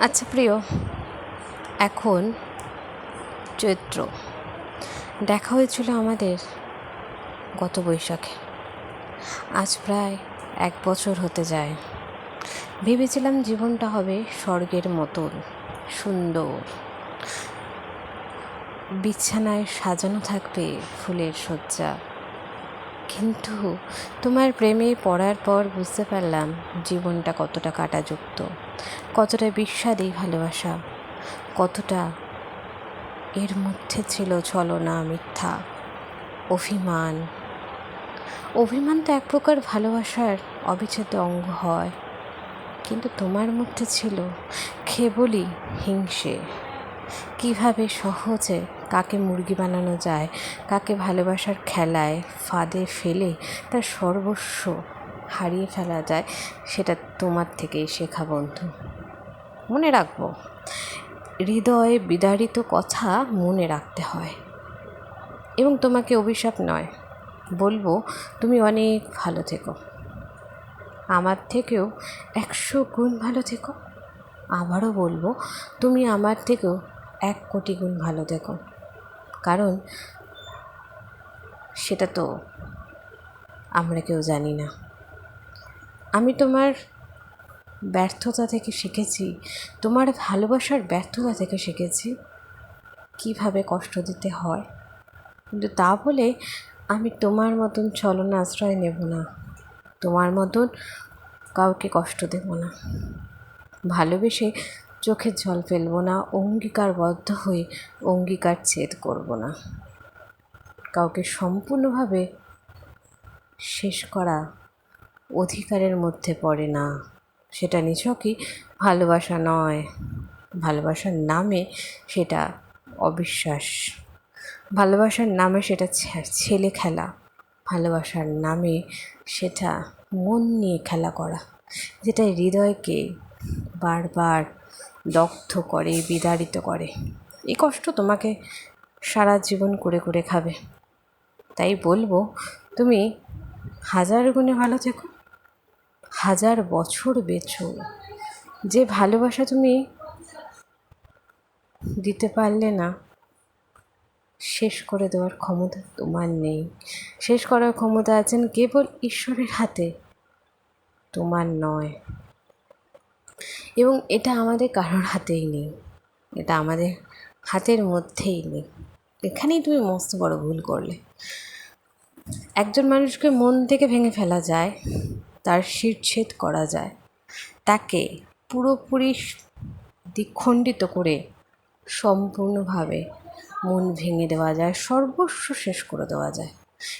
আচ্ছা প্রিয়, এখন চৈত্র। দেখা হয়েছিল আমাদের গত বৈশাখে। আজ প্রায় এক বছর হতে যায়। ভেবেছিলাম জীবনটা হবে স্বর্গের মতন সুন্দর। বিছানায় সাজানো থাকবে ফুলের শয্যা। কিন্তু তোমার প্রেমে পড়ার পর বুঝতে পারলাম জীবনটা কতটা কাটাযুক্ত, কতটা বিস্বাদী ভালোবাসা, কতটা এর মধ্যে ছিল ছলনা, মিথ্যা, অভিমান। অভিমান তো এক প্রকার ভালোবাসার অবিচ্ছেদ্য অঙ্গ হয়, কিন্তু তোমার মধ্যে ছিল কেবলই হিংসে। কীভাবে সহজে কাকে মুরগি বানানো যায়, কাকে ভালোবাসার খেলায় ফাঁদে ফেলে তার সর্বস্ব হারিয়ে ফেলা যায়, সেটা তোমার থেকেই শেখা বন্ধু। মনে রাখব, হৃদয়ে বিদারিত কথা মনে রাখতে হয়। এবং তোমাকে অভিশাপ নয়, বলব তুমি অনেক ভালো থেকো। আমার থেকেও একশো গুণ ভালো থেকো। আবারও বলব, তুমি আমার থেকেও এক কোটি গুণ ভালো থেকো। কারণ সেটা তো আমরা কেউ জানি না। আমি তোমার ব্যর্থতা থেকে শিখেছি, তোমার ভালোবাসার ব্যর্থতা থেকে শিখেছি কীভাবে কষ্ট দিতে হয়। কিন্তু তা বলে আমি তোমার মতন ছলনা আশ্রয় নেব না। তোমার মতন কাউকে কষ্ট দেব না। ভালোবেসে চোখের জল ফেলব না, অঙ্গীকারবদ্ধ হয়ে অঙ্গীকার ছেদ করব না। কাউকে সম্পূর্ণভাবে শেষ করা অধিকারের মধ্যে পড়ে না। সেটা নিছকই ভালোবাসা নয়। ভালোবাসার নামে সেটা অবিশ্বাস। ভালোবাসার নামে সেটা ছেলে খেলা। ভালোবাসার নামে সেটা মন নিয়ে খেলা করা। যেটা হৃদয়কে বারবার দগ্ধ করে, বিদারিত করে। এই কষ্ট তোমাকে সারা জীবন করে করে খাবে। তাই বলব, তুমি হাজার গুণে ভালো থেকো, হাজার বছর বেছো যে ভালোবাসা তুমি দিতে পারলে না, শেষ করে দেওয়ার ক্ষমতা তোমার নেই। শেষ করার ক্ষমতা আছেন কেবল ঈশ্বরের হাতে, তোমার নয়। এবং এটা আমাদের কারোর হাতেই নেই। এটা আমাদের হাতের মধ্যেই নেই। এখানেই তুমি মস্ত বড় ভুল করলে। একজন মানুষকে মন থেকে ভেঙে ফেলা যায়, তার শিরচ্ছেদ করা যায়। তাকে পুরোপুরি দ্বিখণ্ডিত করে সম্পূর্ণভাবে মন ভেঙে দেওয়া যায়, সর্বস্ব শেষ করে দেওয়া যায়।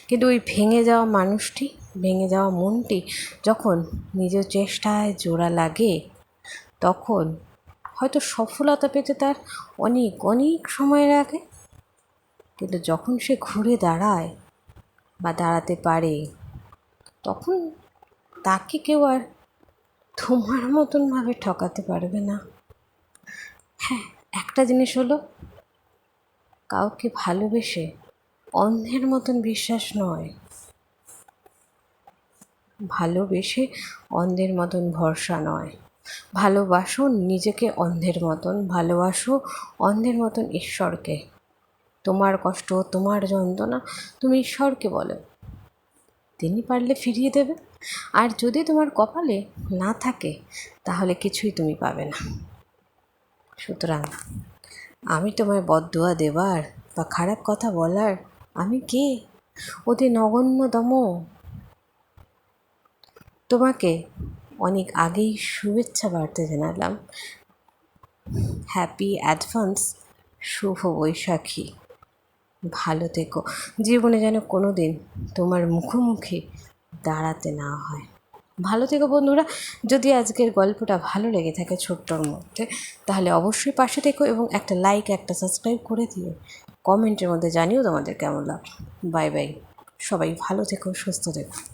কিন্তু ওই ভেঙে যাওয়া মানুষটি, ভেঙে যাওয়া মনটি যখন নিজের চেষ্টায় জোড়া লাগে তখন হয়তো সফলতা পেতে তার অনেক অনেক সময় লাগে কিন্তু যখন সে ঘুরে দাঁড়ায় বা দাঁড়াতে পারে, তখন তাকে কেউ আর তোমার মতনভাবে ঠকাতে পারবে না। হ্যাঁ একটা জিনিস হলো, কাউকে ভালোবেসে অন্ধের মতন বিশ্বাস নয়। ভালোবেসে অন্ধের মতন ভরসা নয়। ভালোবাসো নিজেকে অন্ধের মতন, ভালোবাসো অন্ধের মতন ঈশ্বরকে। তোমার কষ্ট, তোমার যন্ত্রণা তুমি ঈশ্বরকে বলো। তিনি পারলে ফিরিয়ে দেবে। আর যদি তোমার কপালে না থাকে, তাহলে কিছুই তুমি পাবে না। সুতরাং আমি তোমায় বদদোয়া দেবার বা খারাপ কথা বলার আমি কে? অতি নগণ্যতম। তোমাকে অনেক আগেই শুভেচ্ছা বার্তা জানালাম। হ্যাপি অ্যাডভান্স শুভ বৈশাখী। ভালো থেকো। জীবনে যেন কোনো দিন তোমার মুখোমুখি দাঁড়াতে না হয়। ভালো থেকো বন্ধুরা। যদি আজকের গল্পটা ভালো লেগে থাকে ছোট্টর মধ্যে, তাহলে অবশ্যই পাশে থেকো এবং একটা লাইক একটা সাবস্ক্রাইব করে দিও। কমেন্টের মধ্যে জানিও তোমাদের কেমন লাগল। বাই বাই সবাই ভালো থেকো, সুস্থ থেকো।